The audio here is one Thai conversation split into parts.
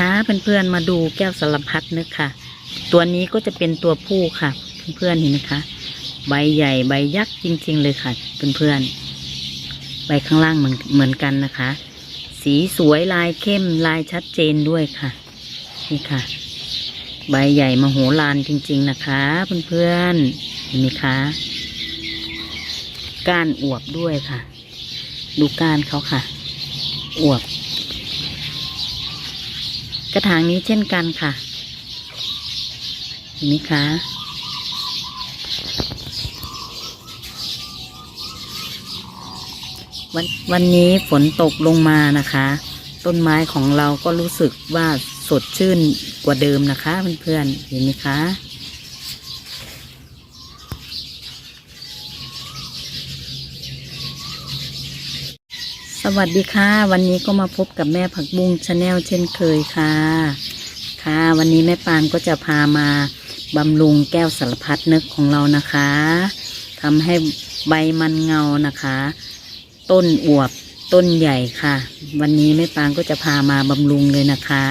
นะคะเพื่อนๆมาดูแก้วสารพัดนึกค่ะ ตัวนี้ก็จะเป็นตัวผู้ค่ะ เพื่อนๆเห็นไหมคะใบใหญ่ใบยักษ์จริง ๆ เลยค่ะ เพื่อนๆใบข้างล่างเหมือนเหมือนกันนะคะ สีสวยลายเข้มลายชัดเจนด้วยค่ะ นี่ค่ะ ใบใหญ่มโหฬารจริง ๆ นะคะ เพื่อนๆเห็นไหมคะก้านอวบด้วยค่ะ ดูก้านเขาค่ะ อวบ กระถางนี้เช่นกันค่ะ เห็นไหมคะวันวันนี้ฝนตกลงมานะคะ ต้นไม้ของเราก็รู้สึกว่าสดชื่นกว่าเดิมนะคะเพื่อนๆเห็นไหมคะ วัสดีค่ะ วันนี้ก็มาพบกับแม่ผักบุ้งชาแนลเช่นเคยค่ะ ค่ะ วันนี้แม่ปานก็จะพามาบำรุงแก้วสารพัดนึกของเรานะคะทำให้ใบมันเงานะคะ ต้นอวบต้นใหญ่ค่ะ วันนี้แม่ปานก็จะพามาบำรุงเลยนะคะ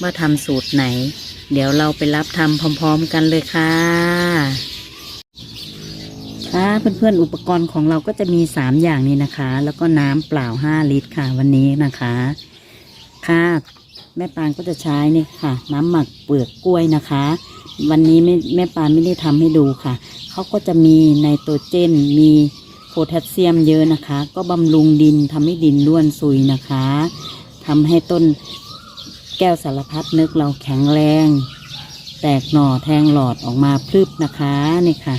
ว่าทำสูตรไหน เดี๋ยวเราไปรับทำพร้อม ๆ กันเลยค่ะ ค่ะเพื่อนๆอุปกรณ์ของเราก็จะมีสามอย่างนี้นะคะ แล้วก็น้ำเปล่าห้าลิตรค่ะวันนี้นะคะ ค่ะแม่ปานก็จะใช้นี่ค่ะ น้ำหมักเปลือกกล้วยนะคะ วันนี้ไม่แม่ปานไม่ได้ทำให้ดูค่ะเขาก็จะมีไนโตรเจน มีโพแทสเซียมเยอะนะคะ ก็บำรุงดินทำให้ดินร่วนซุยนะคะทำให้ต้นแก้วสารพัดนึกเราแข็งแรง แตกหน่อแทงหลอดออกมาพรึบนะคะนี่ค่ะ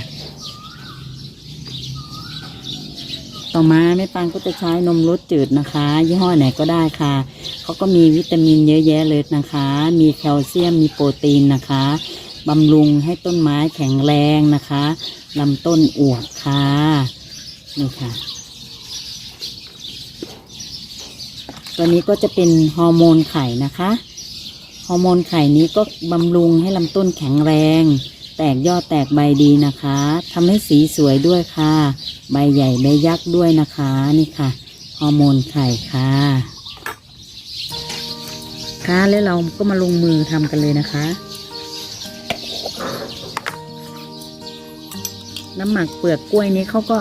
ต่อมาแม่ปังก็จะใช้นมรสจืดนะคะ ยี่ห้อไหนก็ได้ค่ะเขาก็มีวิตามินเยอะแยะเลยนะคะ มีแคลเซียมมีโปรตีนนะคะบำรุงให้ต้นไม้แข็งแรงนะคะลำต้นอวบค่ะนี่ค่ะ ตัวนี้ก็จะเป็นฮอร์โมนไข่นะคะฮอร์โมนไข่นี้ก็บำรุงให้ลำต้นแข็งแรง แตกยอดแตกใบดีนะคะทำให้สีสวยด้วยค่ะ ใบใหญ่ใบยักษ์ด้วยนะคะนี่ค่ะฮอร์โมนไข่ค่ะค่ะแล้วเราก็มาลงมือทำกันเลยนะคะ น้ำหมักเปลือกกล้วยนี้เขาก็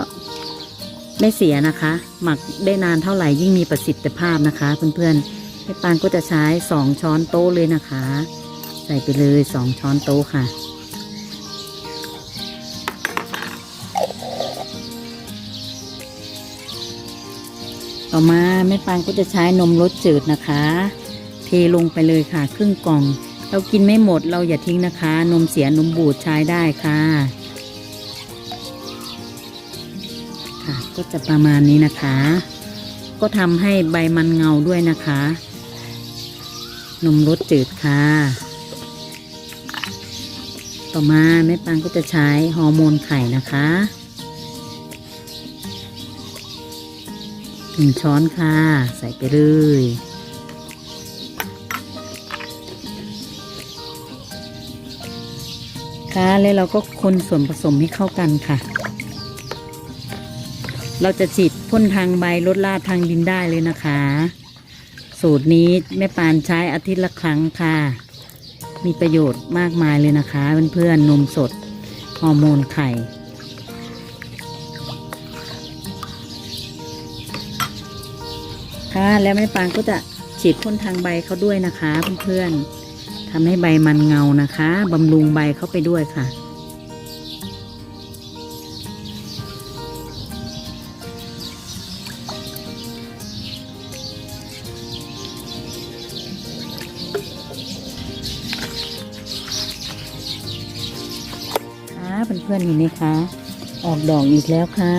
ไม่เสียนะคะ หมักได้นานเท่าไหร่ยิ่งมีประสิทธิภาพนะคะ เพื่อนๆให้ปานก็จะใช้สองช้อนโต๊ะเลยนะคะ ใส่ไปเลยสองช้อนโต๊ะค่ะ ต่อมาแม่ปานก็จะใช้นมรสจืดนะคะ เทลงไปเลยค่ะ ครึ่งกล่อง เรากินไม่หมดเราอย่าทิ้งนะคะ นมเสียนมบูดใช้ได้ค่ะ ค่ะก็จะประมาณนี้นะคะ ก็ทำให้ใบมันเงาด้วยนะคะ นมรสจืดค่ะ ต่อมาแม่ปังก็จะใช้ฮอร์โมนไข่นะคะ หนึ่งช้อนค่ะ ใส่ไปเลยค่ะแล้วเราก็คนส่วนผสมให้เข้ากันค่ะ เราจะฉีดพ่นทางใบลดลาดทางดินได้เลยนะคะ สูตรนี้แม่ปานใช้อาทิตย์ละครั้งค่ะ มีประโยชน์มากมายเลยนะคะ เพื่อนๆนมสด ฮอร์โมนไข่ ค่ะแล้วแม่ปานก็จะฉีดพ่นทางใบเขาด้วยนะคะเพื่อนๆทำให้ใบมันเงานะคะบำรุงใบเขาไปด้วยค่ะค่ะเพื่อนๆเห็นไหมคะ ออกดอกอีกแล้วค่ะ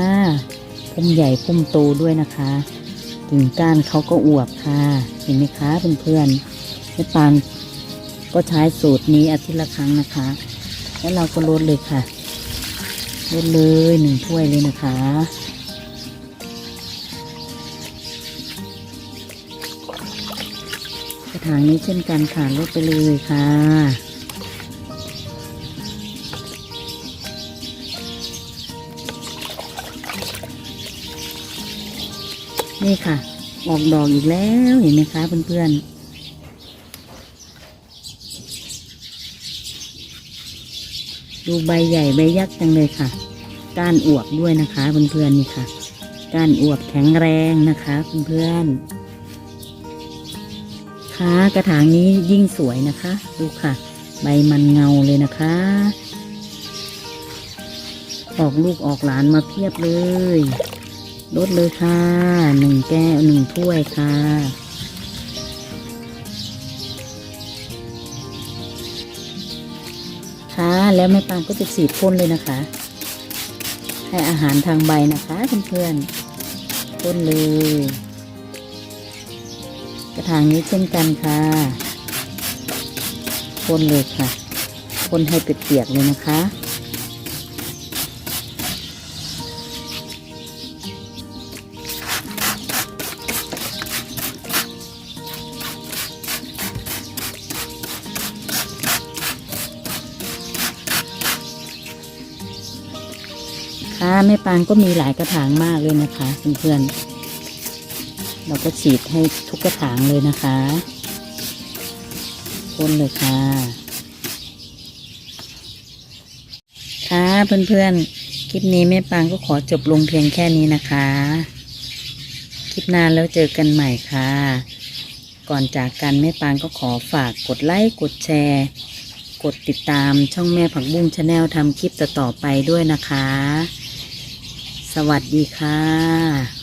พุ่มใหญ่พุ่มโตด้วยนะคะ กิ่งก้านเขาก็อวบค่ะ เห็นไหมคะเพื่อนๆแม่ปานก็ใช้สูตรนี้อาทิตย์ละครั้งนะคะ แล้วเราก็ลดเลยค่ะลดเลยหนึ่งถ้วยเลยนะคะกระถางนี้เช่นกันค่ะลดไปเลยค่ะ นี่ค่ะ ออกดอกอีกแล้วเห็นไหมคะเพื่อนๆดูใบใหญ่ใบยักษ์จังเลยค่ะ ก้านอวบด้วยนะคะเพื่อนๆนี่ค่ะ ก้านอวบแข็งแรงนะคะเพื่อนๆค่ะกระถางนี้ยิ่งสวยนะคะ ดูค่ะ ใบมันเงาเลยนะคะ ออกลูกออกหลานมาเพียบเลย ลดเลยค่ะหนึ่งแก้วหนึ่งถ้วยค่ะค่ะ แล้วแม่ปางก็จะฉีดพ่นเลยนะคะ ให้อาหารทางใบนะคะเพื่อนๆพ่นเลย กระถางนี้เช่นกันค่ะพ่นเลยค่ะพ่นให้เปียกๆเลยนะคะ ค่ะแม่ปางก็มีหลายกระถางมากเลยนะคะเพื่อนๆเราก็ฉีดให้ทุกกระถางเลยนะคะพ่นเลยค่ะ ค่ะเพื่อนๆคลิปนี้แม่ปางก็ขอจบลงเพียงแค่นี้นะคะ คลิปหน้าแล้วเจอกันใหม่ค่ะ ก่อนจากกันแม่ปางก็ขอฝากกดไลค์กดแชร์กดติดตามช่องแม่ผักบุ้งชาแนลทำคลิปต่อๆไปด้วยนะคะ สวัสดีค่ะ